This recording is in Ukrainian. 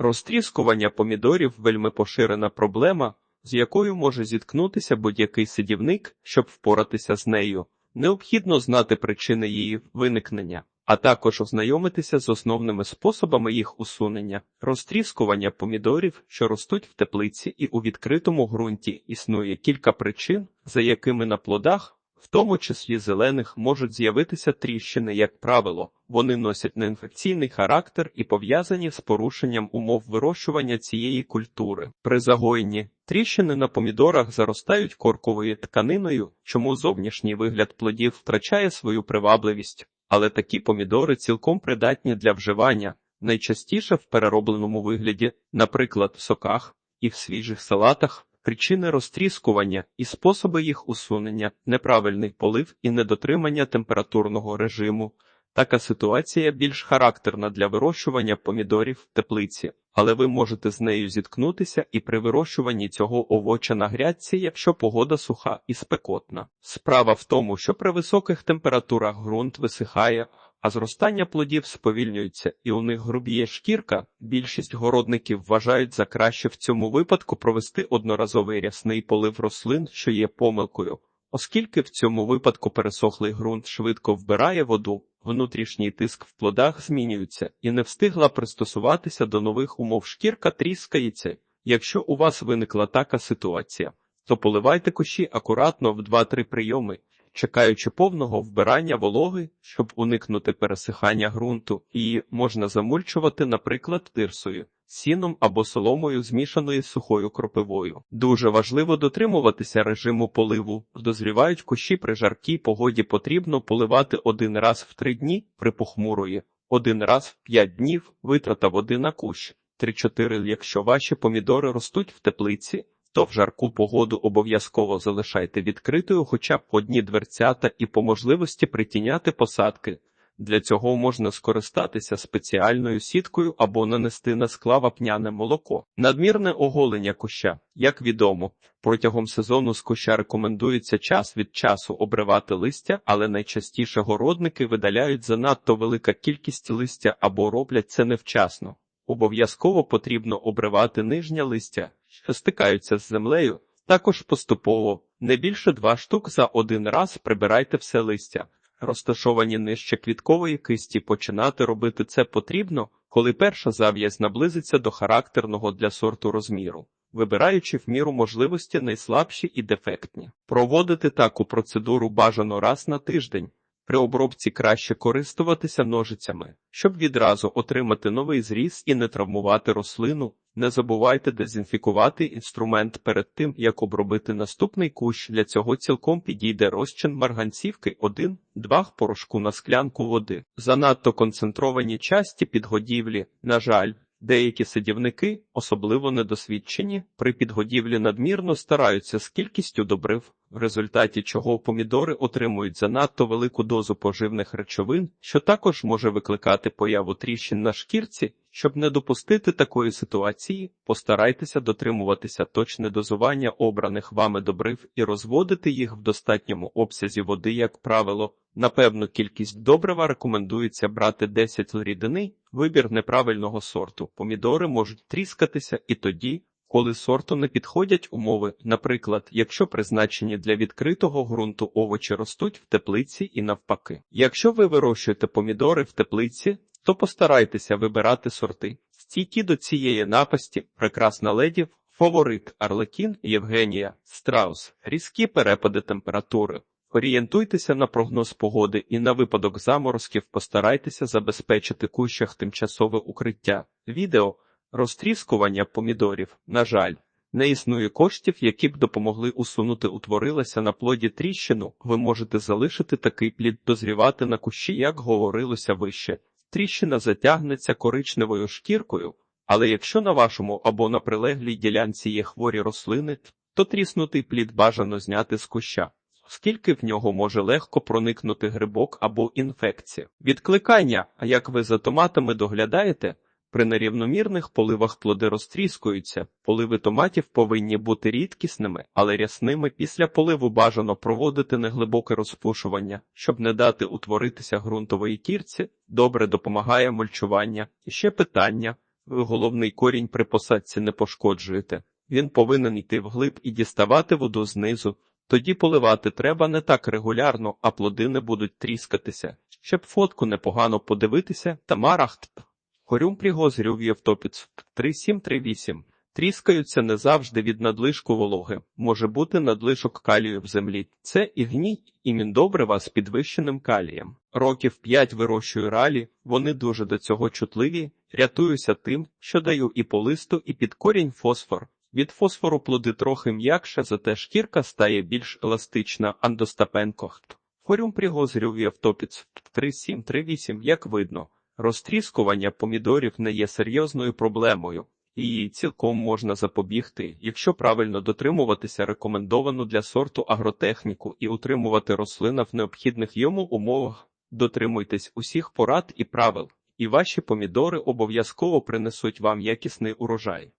Розтріскування помідорів вельми поширена проблема, з якою може зіткнутися будь-який сидівник, щоб впоратися з нею. Необхідно знати причини її виникнення, а також ознайомитися з основними способами їх усунення. Розтріскування помідорів, що ростуть в теплиці і у відкритому ґрунті, існує кілька причин, за якими на плодах, в тому числі зелених, можуть з'явитися тріщини, як правило. Вони носять неінфекційний характер і пов'язані з порушенням умов вирощування цієї культури. При загоєнні тріщини на помідорах заростають корковою тканиною, чому зовнішній вигляд плодів втрачає свою привабливість. Але такі помідори цілком придатні для вживання, найчастіше в переробленому вигляді, наприклад, в соках і в свіжих салатах. Причини розтріскування і способи їх усунення, неправильний полив і недотримання температурного режиму. Така ситуація більш характерна для вирощування помідорів в теплиці, але ви можете з нею зіткнутися і при вирощуванні цього овоча на грядці, якщо погода суха і спекотна. Справа в тому, що при високих температурах ґрунт висихає, а зростання плодів сповільнюється, і у них грубіє шкірка. Більшість городників вважають за краще в цьому випадку провести одноразовий рясний полив рослин, що є помилкою. Оскільки в цьому випадку пересохлий ґрунт швидко вбирає воду, внутрішній тиск в плодах змінюється і не встигла пристосуватися до нових умов шкірка тріскається. Якщо у вас виникла така ситуація, то поливайте кущі акуратно в 2-3 прийоми, чекаючи повного вбирання вологи, щоб уникнути пересихання ґрунту, і можна замульчувати, наприклад, тирсою. Сіном або соломою змішаною з сухою кропивою. Дуже важливо дотримуватися режиму поливу. Дозрівають кущі при жаркій погоді потрібно поливати один раз в три дні при похмурої, один раз в п'ять днів витрата води на кущ. 3-4 Якщо ваші помідори ростуть в теплиці, то в жарку погоду обов'язково залишайте відкритою хоча б одні дверцята і по можливості притіняти посадки. Для цього можна скористатися спеціальною сіткою або нанести на скла вапняне молоко. Надмірне оголення куща. Як відомо, протягом сезону з куща рекомендується час від часу обривати листя, але найчастіше городники видаляють занадто велика кількість листя або роблять це невчасно. Обов'язково потрібно обривати нижнє листя, що стикаються з землею. Також поступово не більше два штук за один раз прибирайте все листя розташовані нижче квіткової кисті, починати робити це потрібно, коли перша зав'язь наблизиться до характерного для сорту розміру, вибираючи в міру можливості найслабші і дефектні. Проводити таку процедуру бажано раз на тиждень. При обробці краще користуватися ножицями, щоб відразу отримати новий зріз і не травмувати рослину. Не забувайте дезінфікувати інструмент перед тим, як обробити наступний кущ. Для цього цілком підійде розчин марганцівки 1-2 порошку на склянку води. Занадто концентровані часті підгодівлі, на жаль. Деякі садівники, особливо недосвідчені, при підгодівлі надмірно стараються з кількістю добрив, в результаті чого помідори отримують занадто велику дозу поживних речовин, що також може викликати появу тріщин на шкірці. Щоб не допустити такої ситуації, постарайтеся дотримуватися точне дозування обраних вами добрив і розводити їх в достатньому обсязі води, як правило. На певну кількість добрива рекомендується брати 10 рідини, вибір неправильного сорту. Помідори можуть тріскатися і тоді, коли сорту не підходять умови, наприклад, якщо призначені для відкритого ґрунту овочі ростуть в теплиці і навпаки. Якщо ви вирощуєте помідори в теплиці, то постарайтеся вибирати сорти. Стійкі до цієї напасті, прекрасна ледів, фаворит Арлекін, Євгенія, Страус, різкі перепади температури. Орієнтуйтеся на прогноз погоди і на випадок заморозків постарайтеся забезпечити кущах тимчасове укриття. Відео розтріскування помідорів, на жаль, не існує коштів, які б допомогли усунути утворилася на плоді тріщину. Ви можете залишити такий плід дозрівати на кущі, як говорилося вище. Тріщина затягнеться коричневою шкіркою, але якщо на вашому або на прилеглій ділянці є хворі рослини, то тріснутий плід бажано зняти з куща, оскільки в нього може легко проникнути грибок або інфекція. Відкликання, а як ви за томатами доглядаєте, при нерівномірних поливах плоди розтріскуються, поливи томатів повинні бути рідкісними, але рясними після поливу бажано проводити неглибоке розпушування, щоб не дати утворитися ґрунтової кірці, добре допомагає мульчування. І ще питання. Ви головний корінь при посадці не пошкоджуєте. Він повинен йти вглиб і діставати воду знизу. Тоді поливати треба не так регулярно, а плоди не будуть тріскатися. Щоб фотку непогано подивитися, Тамарахт. Хорюм пригозрюв Євтопіц 3738. Тріскаються не завжди від надлишку вологи. Може бути надлишок калію в землі. Це і гній, і міндобрива з підвищеним калієм. Років п'ять вирощую ралі, вони дуже до цього чутливі. Рятуюся тим, що даю і по листу, і під корінь фосфор. Від фосфору плоди трохи м'якше, зате шкірка стає більш еластична, Андостапенко. Хорюм пригозрюв Євтопіц 3738, як видно. Розтріскування помідорів не є серйозною проблемою. Її цілком можна запобігти, якщо правильно дотримуватися рекомендовану для сорту агротехніку і утримувати рослина в необхідних йому умовах. Дотримуйтесь усіх порад і правил, і ваші помідори обов'язково принесуть вам якісний урожай.